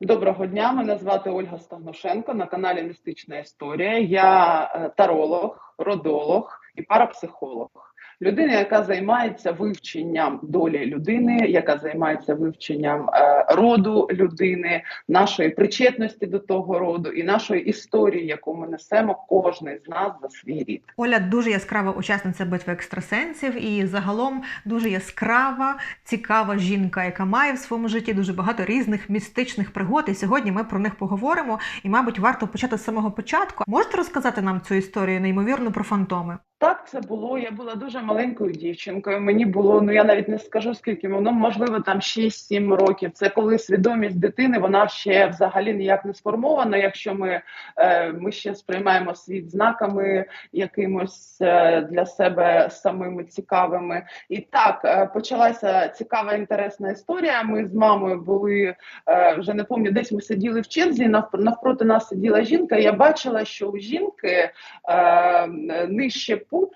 Доброго дня, мене звати Ольга Стагношенко на каналі Містична Історія. Я е, таролог, родолог і парапсихолог. Людина, яка займається вивченням долі людини, яка займається вивченням е, роду людини, нашої причетності до того роду і нашої історії, яку ми несемо кожен з нас за свій рід. Оля дуже яскрава учасниця битви екстрасенсів і загалом дуже яскрава, цікава жінка, яка має в своєму житті дуже багато різних містичних пригод. І сьогодні ми про них поговоримо. І, мабуть, варто почати з самого початку. Можете розказати нам цю історію неймовірну про фантоми? Так, це було. Я була дуже маленькою дівчинкою. Мені було, ну я навіть не скажу скільки, воно можливо там 6-7 років. Це коли свідомість дитини вона ще взагалі ніяк не сформована. Якщо ми е, ми ще сприймаємо світ знаками якимось е, для себе самими цікавими. І так е, почалася цікава інтересна історія. Ми з мамою були вже не пам'ятаю, десь ми сиділи в черзі. навпроти нас сиділа жінка. Я бачила, що у жінки нижче пуп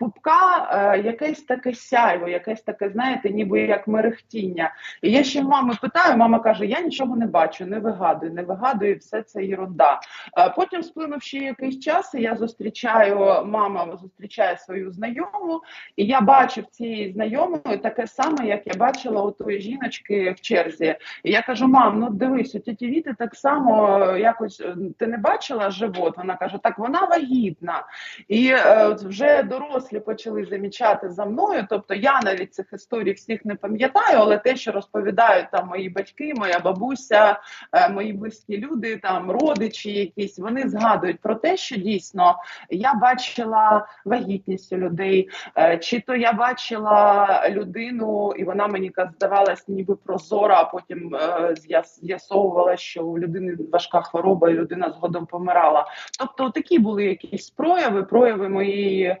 пупка е, якесь таке сяйво, якесь таке, знаєте, ніби як мерехтіння. І я ще мами питаю, мама каже: Я нічого не бачу, не вигадую, не вигадую, все це ерунда. Е, потім сплинув ще якийсь час, і я зустрічаю, мама зустрічає свою знайому, і я бачу в цій знайомої таке саме, як я бачила у тої жіночки в черзі. І я кажу: мам, ну дивись, у тіті Віти так само якось е, ти не бачила живот? Вона каже: Так вона вагітна. І е, вже дорослі дорослі почали замічати за мною. Тобто я навіть цих історій всіх не пам'ятаю, але те, що розповідають там мої батьки, моя бабуся, е, мої близькі люди, там родичі, якісь вони згадують про те, що дійсно я бачила вагітність у людей, е, чи то я бачила людину, і вона мені здавалась ніби прозора, а потім е, з'ясовувала, що у людини важка хвороба, і людина згодом помирала. Тобто, такі були якісь прояви, прояви моєї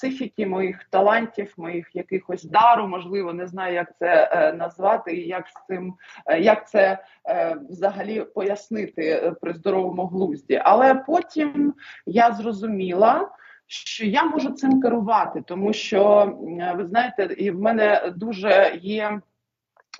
психіки, моїх талантів, моїх якихось дару, можливо, не знаю, як це е, назвати, і як з цим, е, як це е, взагалі пояснити при здоровому глузді. Але потім я зрозуміла. Що я можу цим керувати, тому що ви знаєте, і в мене дуже є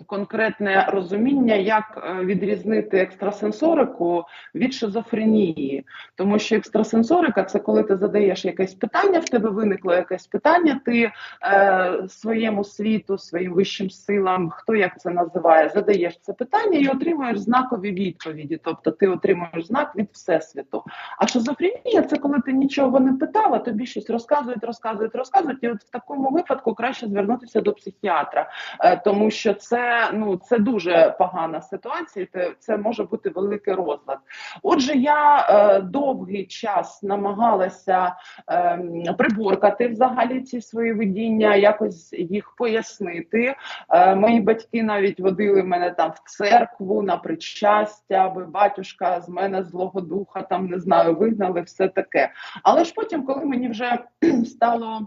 конкретне розуміння, як е, відрізнити екстрасенсорику від шизофренії, тому що екстрасенсорика це коли ти задаєш якесь питання, в тебе виникло якесь питання, ти е, своєму світу, своїм вищим силам, хто як це називає, задаєш це питання і отримуєш знакові відповіді. Тобто ти отримуєш знак від всесвіту. А шизофренія це коли ти нічого не питав, а тобі щось розказують, розказують, розказують. І от в такому випадку краще звернутися до психіатра, е, тому що це ну це дуже погана ситуація. Це, це може бути великий розлад. Отже, я е, довгий час намагалася е, приборкати взагалі ці свої видіння, якось їх пояснити. Е, мої батьки навіть водили мене там в церкву на причастя, аби батюшка з мене злого духа там не знаю, вигнали все таке. Але ж потім, коли мені вже стало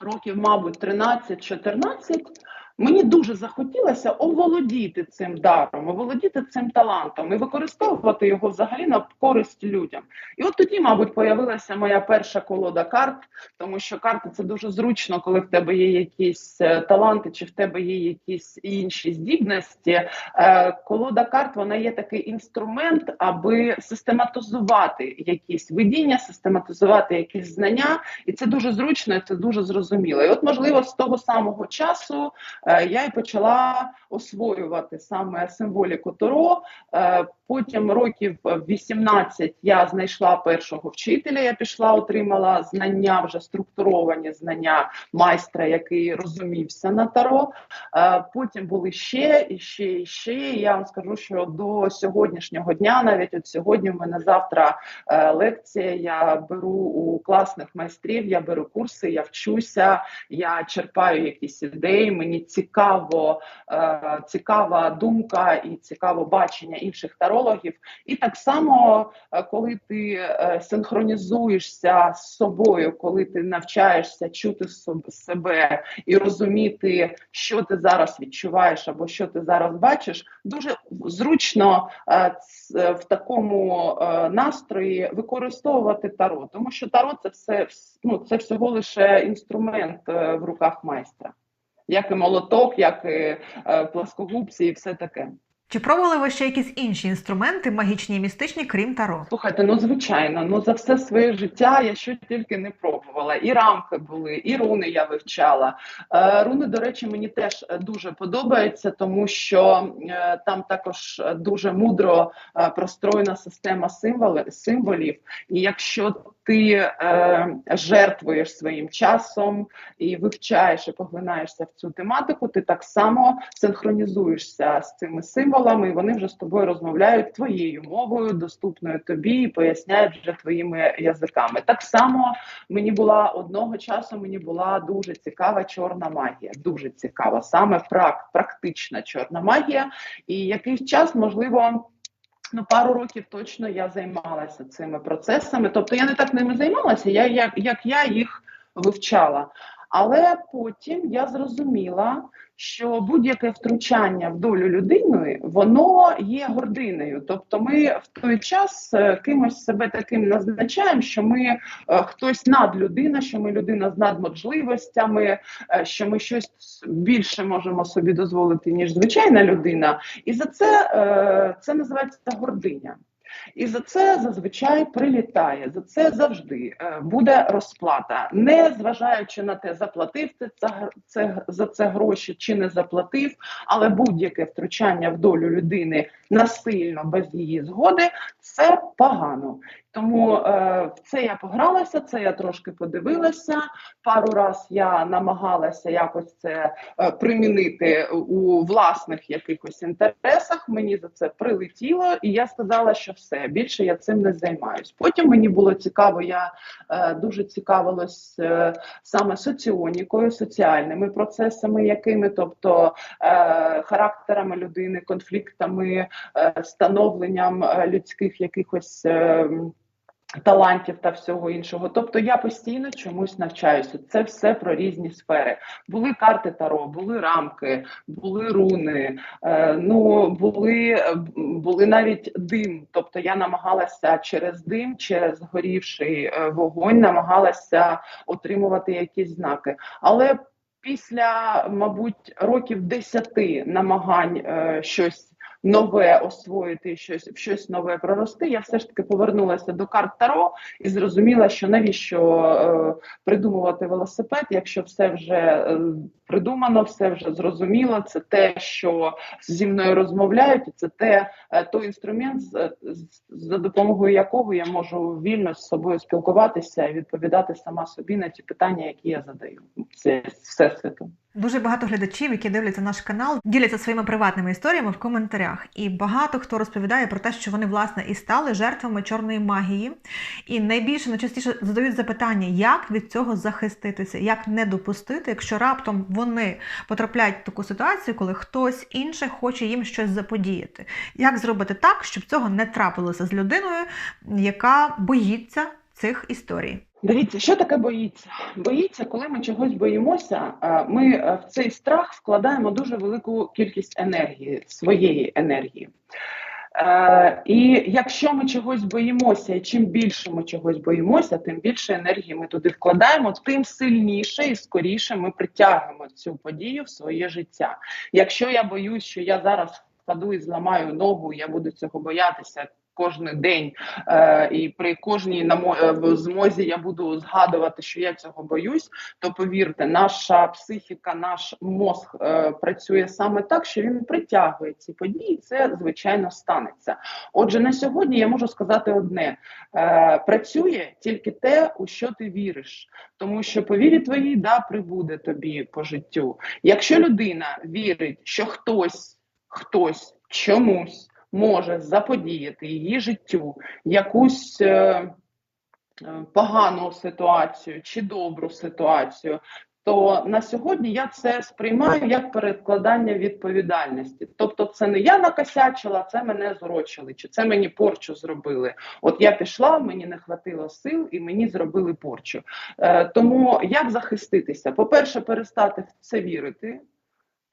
років, мабуть, 13-14, Мені дуже захотілося оволодіти цим даром, оволодіти цим талантом і використовувати його взагалі на користь людям. І от тоді, мабуть, появилася моя перша колода карт, тому що карти це дуже зручно, коли в тебе є якісь е, таланти, чи в тебе є якісь інші здібності. Е, колода карт вона є такий інструмент, аби систематизувати якісь видіння, систематизувати якісь знання, і це дуже зручно, це дуже зрозуміло. І от, можливо, з того самого часу. Е, я й почала освоювати саме символіку Торо. Е, потім років 18 я знайшла першого вчителя. Я пішла, отримала знання, вже структуровані знання майстра, який розумівся на таро. Е, потім були ще і ще і ще. Я вам скажу, що до сьогоднішнього дня, навіть от сьогодні, в мене завтра лекція. Я беру у класних майстрів, я беру курси, я вчуся, я черпаю якісь ідеї. Мені цікаво, е, цікава думка і цікаво бачення інших тарологів. І так само, е, коли ти е, синхронізуєшся з собою, коли ти навчаєшся чути себе і розуміти, що ти зараз відчуваєш або що ти зараз бачиш, дуже зручно в такому настрої використовувати таро, тому що таро це все ну, це всього лише інструмент в руках майстра як і молоток, як і е, пласкогубці, і все таке. Чи пробували ви ще якісь інші інструменти, магічні і містичні, крім таро? Слухайте, ну звичайно, ну за все своє життя я що тільки не пробувала. І рамки були, і руни я вивчала. Е, руни, до речі, мені теж дуже подобаються, тому що е, там також дуже мудро е, простроєна система символів. І якщо ти е, жертвуєш своїм часом і вивчаєш і поглинаєшся в цю тематику, ти так само синхронізуєшся з цими символами, і вони вже з тобою розмовляють твоєю мовою, доступною тобі, і поясняють вже твоїми язиками. Так само мені була одного часу, мені була дуже цікава чорна магія, дуже цікава, саме прак, практична чорна магія. І якийсь час, можливо. Ну, пару років точно я займалася цими процесами. Тобто я не так ними займалася, я як, як я їх вивчала. Але потім я зрозуміла, що будь-яке втручання в долю людини воно є гординою. Тобто, ми в той час е, кимось себе таким назначаємо, що ми е, хтось над людина, що ми людина з надможливостями, е, що ми щось більше можемо собі дозволити ніж звичайна людина, і за це це називається гординя. І за це зазвичай прилітає. За це завжди е, буде розплата, не зважаючи на те, заплатив ти це, це за це гроші чи не заплатив, але будь-яке втручання в долю людини насильно без її згоди це погано. Тому е, в це я погралася, це я трошки подивилася. Пару раз я намагалася якось це е, примінити у власних якихось інтересах. Мені за це прилетіло, і я сказала, що все більше я цим не займаюсь. Потім мені було цікаво, я е, дуже цікавилась е, саме соціонікою, соціальними процесами, якими, тобто е, характерами людини, конфліктами, е, становленням е, людських якихось. Е, талантів та всього іншого. Тобто я постійно чомусь навчаюся. Це все про різні сфери. Були карти таро, були рамки, були руни, е, ну були були навіть дим. Тобто я намагалася через дим, через горівший е, вогонь, намагалася отримувати якісь знаки. Але після, мабуть, років десяти намагань е, щось нове освоїти, щось щось нове прорости. Я все ж таки повернулася до карт Таро і зрозуміла, що навіщо е, придумувати велосипед, якщо все вже е, придумано, все вже зрозуміло. Це те, що зі мною розмовляють, і це те е, той інструмент, за допомогою якого я можу вільно з собою спілкуватися і відповідати сама собі на ті питання, які я задаю. Це всесвіту. Дуже багато глядачів, які дивляться наш канал, діляться своїми приватними історіями в коментарях. І багато хто розповідає про те, що вони власне і стали жертвами чорної магії. І найбільше найчастіше задають запитання, як від цього захиститися, як не допустити, якщо раптом вони потрапляють в таку ситуацію, коли хтось інший хоче їм щось заподіяти. Як зробити так, щоб цього не трапилося з людиною, яка боїться цих історій? Дивіться, що таке боїться? Боїться, коли ми чогось боїмося, ми в цей страх вкладаємо дуже велику кількість енергії, своєї енергії. І якщо ми чогось боїмося, і чим більше ми чогось боїмося, тим більше енергії ми туди вкладаємо, тим сильніше і скоріше ми притягнемо цю подію в своє життя. Якщо я боюсь, що я зараз впаду і зламаю ногу, я буду цього боятися кожен день, е, і при кожній намо е, змозі я буду згадувати, що я цього боюсь. То повірте, наша психіка, наш мозг е, працює саме так, що він притягує ці події. Це звичайно станеться. Отже, на сьогодні я можу сказати одне: е, працює тільки те, у що ти віриш, тому що по вірі твоїй да прибуде тобі по життю. Якщо людина вірить, що хтось, хтось чомусь може заподіяти її життю якусь е, е, погану ситуацію чи добру ситуацію. То на сьогодні я це сприймаю як перекладання відповідальності. Тобто, це не я накосячила, це мене зрочили, чи це мені порчу зробили. От я пішла, мені не хватило сил і мені зробили порчу. Е, Тому як захиститися? По-перше, перестати в це вірити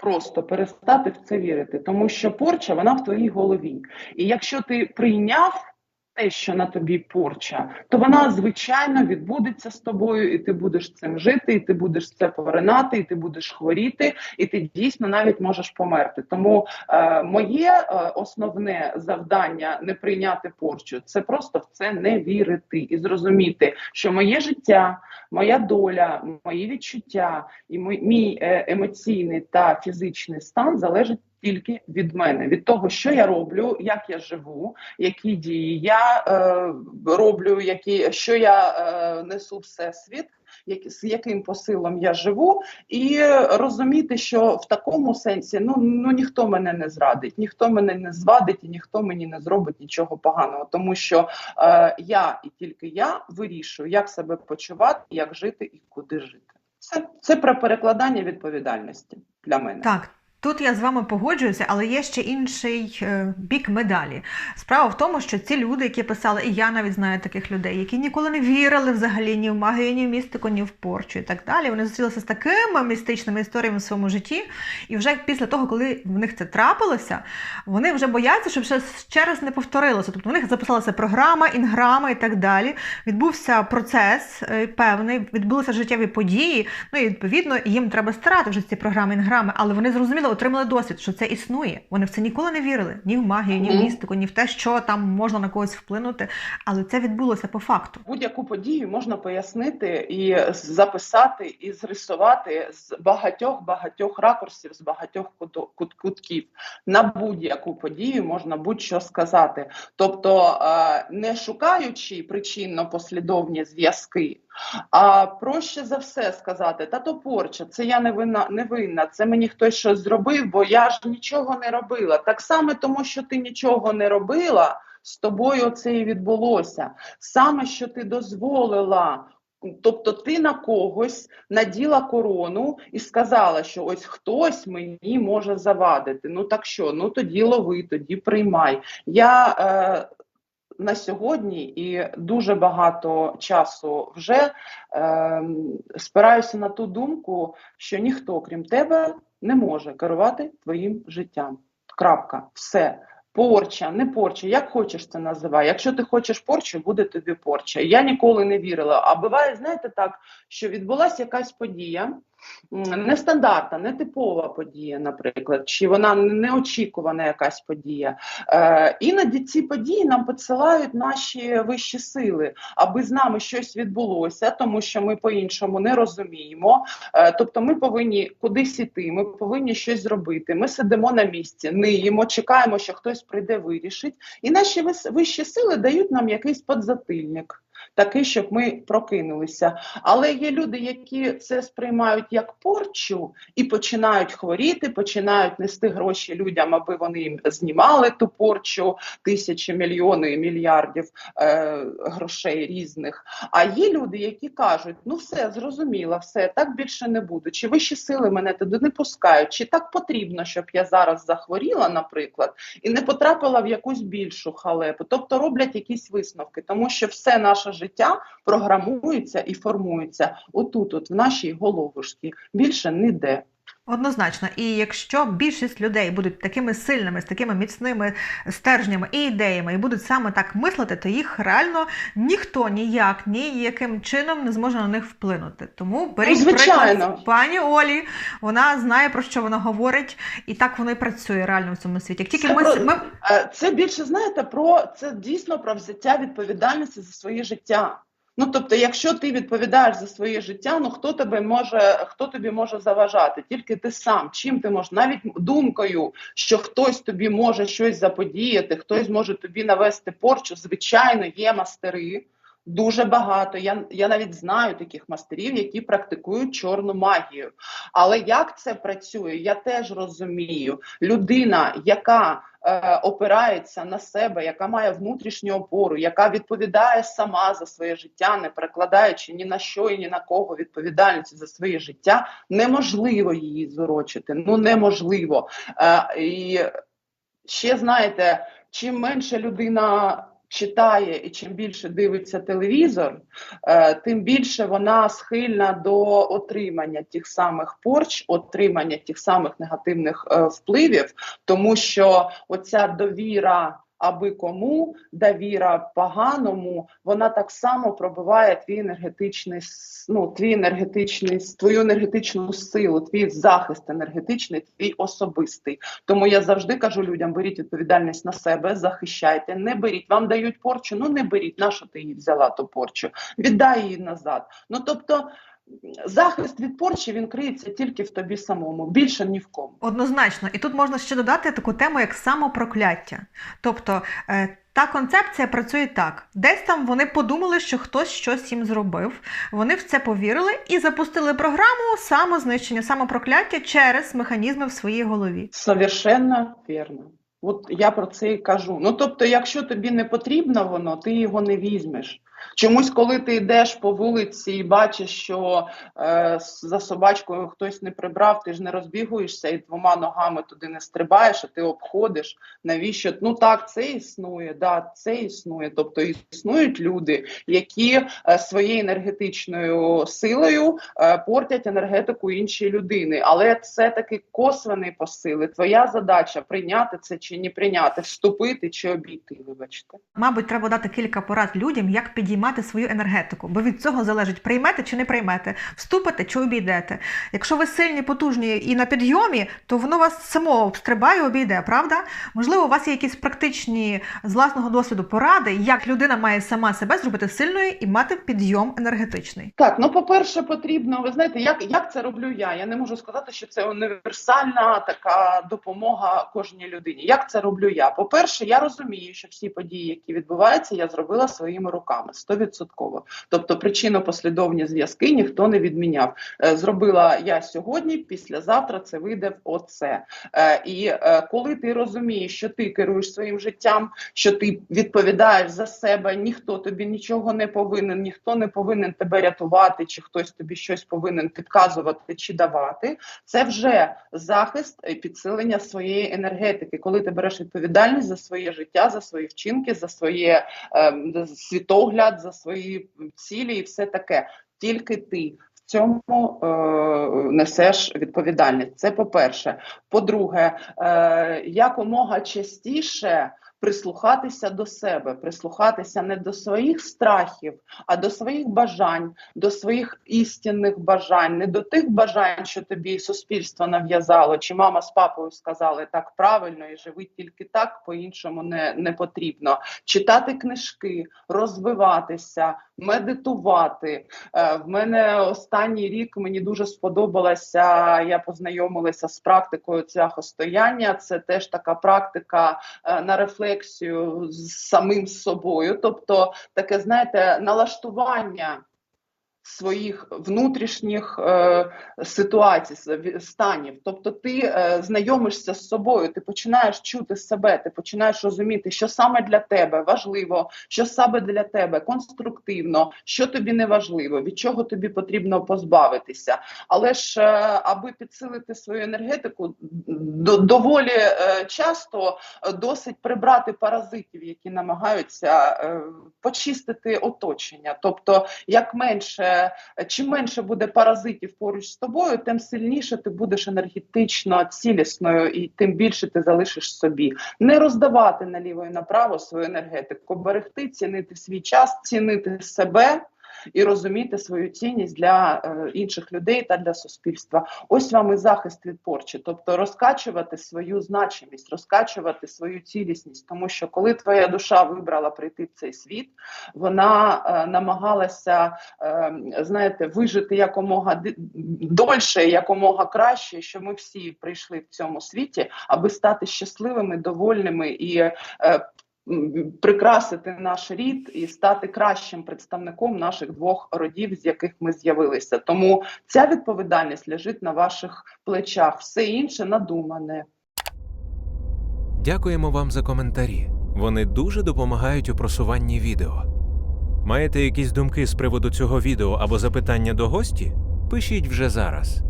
просто перестати в це вірити, тому що порча вона в твоїй голові. І якщо ти прийняв те, що на тобі порча, то вона звичайно відбудеться з тобою, і ти будеш цим жити, і ти будеш це поринати, і ти будеш хворіти, і ти дійсно навіть можеш померти. Тому е, моє е, основне завдання не прийняти порчу, це просто в це не вірити і зрозуміти, що моє життя, моя доля, мої відчуття і мій, мій е, емоційний та фізичний стан залежить. Тільки від мене, від того, що я роблю, як я живу, які дії я е, роблю, які що я е, несу всесвіт, як, з яким посилом я живу, і розуміти, що в такому сенсі ну ну ніхто мене не зрадить, ніхто мене не звадить і ніхто мені не зробить нічого поганого, тому що е, я і тільки я вирішую, як себе почувати, як жити і куди жити. Це, Це про перекладання відповідальності для мене. Так. Тут я з вами погоджуюся, але є ще інший е, бік медалі. Справа в тому, що ці люди, які писали, і я навіть знаю таких людей, які ніколи не вірили взагалі ні в магію, ні в містику, ні в порчу і так далі. Вони зустрілися з такими містичними історіями в своєму житті, і вже після того, коли в них це трапилося, вони вже бояться, щоб ще, ще раз не повторилося. Тобто в них записалася програма, інграма і так далі. Відбувся процес е, певний, відбулися життєві події. Ну і відповідно їм треба старати вже ці програми інграми, але вони зрозуміли отримали досвід, що це існує. Вони в це ніколи не вірили ні в магію, ні в містику, ні в те, що там можна на когось вплинути. Але це відбулося по факту. Будь-яку подію можна пояснити і записати, і зрисувати з багатьох багатьох ракурсів, з багатьох кут кутків. На будь-яку подію можна будь-що сказати. Тобто, не шукаючи причинно-послідовні зв'язки. А проще за все сказати, та то порча, це я не винна, не винна, це мені хтось щось зробив, бо я ж нічого не робила. Так само, тому що ти нічого не робила, з тобою це і відбулося. Саме що ти дозволила. Тобто ти на когось наділа корону і сказала, що ось хтось мені може завадити. Ну так що? Ну тоді лови, тоді приймай. Я е, на сьогодні і дуже багато часу вже е, спираюся на ту думку, що ніхто, крім тебе, не може керувати твоїм життям. Крапка, все. Порча, не порча, як хочеш це називай. Якщо ти хочеш порчу, буде тобі порча. Я ніколи не вірила. А буває, знаєте, так, що відбулася якась подія нестандартна, нетипова подія, наприклад, чи вона неочікувана якась подія. Е, Іноді ці події нам посилають наші вищі сили, аби з нами щось відбулося, тому що ми по-іншому не розуміємо. Е, Тобто, ми повинні кудись іти, ми повинні щось зробити. Ми сидимо на місці, ниємо, чекаємо, що хтось прийде, вирішить, і наші вищі сили дають нам якийсь подзатильник такий, щоб ми прокинулися. Але є люди, які це сприймають як порчу і починають хворіти, починають нести гроші людям, аби вони їм знімали ту порчу, тисячі, мільйони, мільярдів е, грошей різних. А є люди, які кажуть: ну все зрозуміло, все так більше не буду. Чи вищі сили мене туди не пускають? Чи так потрібно, щоб я зараз захворіла, наприклад, і не потрапила в якусь більшу халепу? Тобто роблять якісь висновки, тому що все наше життя програмується і формується отут, от в нашій головушці, більше ніде. Однозначно, і якщо більшість людей будуть такими сильними, з такими міцними стержнями і ідеями, і будуть саме так мислити, то їх реально ніхто ніяк ніяким чином не зможе на них вплинути. Тому беріть ну, приклад пані Олі, вона знає про що вона говорить, і так воно і працює реально в цьому світі. Як тільки це, ми, про, ми це більше знаєте про це дійсно про взяття відповідальності за своє життя. Ну тобто, якщо ти відповідаєш за своє життя, ну хто тебе може, хто тобі може заважати? Тільки ти сам. Чим ти можеш навіть думкою, що хтось тобі може щось заподіяти, хтось може тобі навести порчу. Звичайно, є мастери. Дуже багато. Я я навіть знаю таких мастерів, які практикують чорну магію. Але як це працює, я теж розумію. Людина, яка е, опирається на себе, яка має внутрішню опору, яка відповідає сама за своє життя, не перекладаючи ні на що і ні на кого відповідальність за своє життя, неможливо її зорочити. Ну неможливо. Е, І ще знаєте, чим менше людина читає і чим більше дивиться телевізор, е, тим більше вона схильна до отримання тих самих порч, отримання тих самих негативних е, впливів, тому що оця довіра аби кому довіра поганому, вона так само пробиває твій енергетичний ну, твій енергетичний, твою енергетичну силу, твій захист енергетичний, твій особистий. Тому я завжди кажу людям: беріть відповідальність на себе, захищайте, не беріть. Вам дають порчу, ну не беріть. На що ти її взяла ту порчу? Віддай її назад. Ну тобто. Захист від порчі він криється тільки в тобі самому, більше ні в кому. Однозначно, і тут можна ще додати таку тему, як самопрокляття. Тобто е, та концепція працює так: десь там вони подумали, що хтось щось їм зробив. Вони в це повірили і запустили програму самознищення, самопрокляття через механізми в своїй голові. Совершенно вірно. От я про це і кажу. Ну тобто, якщо тобі не потрібно воно, ти його не візьмеш. Чомусь, коли ти йдеш по вулиці і бачиш, що е, за собачкою хтось не прибрав, ти ж не розбігуєшся і двома ногами туди не стрибаєш, а ти обходиш. Навіщо? Ну так, це існує, да, це існує. Тобто існують люди, які е, своєю енергетичною силою е, портять енергетику іншої людини. Але це таки косвений посили. Твоя задача прийняти це чи не прийняти, вступити чи обійти. Вибачте. Мабуть, треба дати кілька порад людям, як підіймати свою енергетику, бо від цього залежить, приймете чи не приймете, вступите чи обійдете. Якщо ви сильні, потужні і на підйомі, то воно вас само стрибає обійде, правда? Можливо, у вас є якісь практичні з власного досвіду поради, як людина має сама себе зробити сильною і мати підйом енергетичний. Так, ну по-перше, потрібно, ви знаєте, як, як це роблю я? Я не можу сказати, що це універсальна така допомога кожній людині. Як це роблю я? По-перше, я розумію, що всі події, які відбуваються, я зробила своїми руками стовідсотково. Тобто причинно-послідовні зв'язки ніхто не відміняв. Е, Зробила я сьогодні, післязавтра це вийде в оце. Е, І е, коли ти розумієш, що ти керуєш своїм життям, що ти відповідаєш за себе, ніхто тобі нічого не повинен, ніхто не повинен тебе рятувати, чи хтось тобі щось повинен підказувати чи давати. Це вже захист і підсилення своєї енергетики, коли ти береш відповідальність за своє життя, за свої вчинки, за своє ем, за світогляд, за свої цілі і все таке. Тільки ти. В цьому е, несеш відповідальність. Це по-перше. По-друге, е, якомога частіше прислухатися до себе, прислухатися не до своїх страхів, а до своїх бажань, до своїх істинних бажань, не до тих бажань, що тобі суспільство нав'язало, чи мама з папою сказали так правильно і живи тільки так, по-іншому не, не потрібно. Читати книжки, розвиватися, медитувати. Е, В мене останній рік мені дуже сподобалося. Я познайомилася з практикою цвяхостояння. Це теж така практика е, на рефлексію з самим собою, тобто таке, знаєте, налаштування. Своїх внутрішніх е, ситуацій, станів, тобто ти е, знайомишся з собою, ти починаєш чути себе, ти починаєш розуміти, що саме для тебе важливо, що саме для тебе конструктивно, що тобі не важливо, від чого тобі потрібно позбавитися. Але ж е, аби підсилити свою енергетику, до, доволі е, часто е, досить прибрати паразитів, які намагаються е, почистити оточення. Тобто, як менше, чим менше буде паразитів поруч з тобою, тим сильніше ти будеш енергетично цілісною, і тим більше ти залишиш собі. Не роздавати наліво і направо свою енергетику, берегти, цінити свій час, цінити себе. І розуміти свою цінність для е, інших людей та для суспільства. Ось вам і захист від порчі, тобто розкачувати свою значимість, розкачувати свою цілісність. Тому що коли твоя душа вибрала прийти в цей світ, вона е, намагалася, е, знаєте, вижити якомога дольше, якомога краще, що ми всі прийшли в цьому світі, аби стати щасливими, довольними і. Прикрасити наш рід і стати кращим представником наших двох родів, з яких ми з'явилися. Тому ця відповідальність лежить на ваших плечах. Все інше надумане. Дякуємо вам за коментарі. Вони дуже допомагають у просуванні відео. Маєте якісь думки з приводу цього відео або запитання до гості? Пишіть вже зараз.